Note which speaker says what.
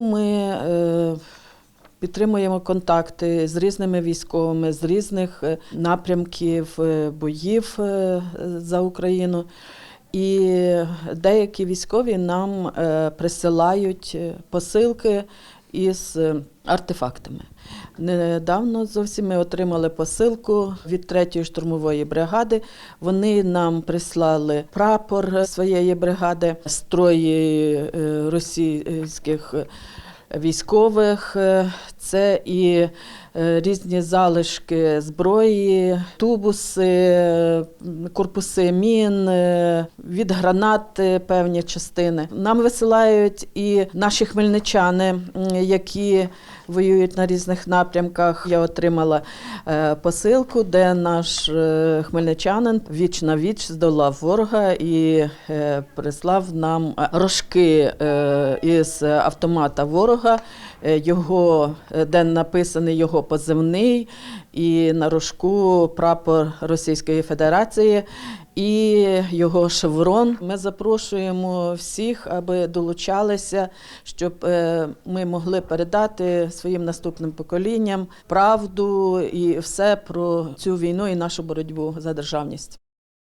Speaker 1: Ми е, підтримуємо контакти з різними військовими з різних е, напрямків е, боїв за Україну. І деякі військові нам присилають посилки із е, артефактами. Недавно зовсім ми отримали посилку від 3-ї штурмової бригади. Вони нам прислали прапор своєї бригади, строї е, російських військових. Е, Це і різні залишки зброї, тубуси, е, корпуси мін, е, від гранат е, певні частини. Нам висилають і наші хмельничани, які воюють на різних напрямках. Я отримала е, посилку, де наш е, хмельничанин віч на віч здолав ворога і е, прислав нам е, рожки е, із автомата ворога. Е, Його е, де написаний його позивний, і на рожку прапор Російської Федерації. І його шеврон. Ми запрошуємо всіх, аби долучалися, щоб е, ми могли передати своїм наступним поколінням правду і все про цю війну і нашу боротьбу за державність.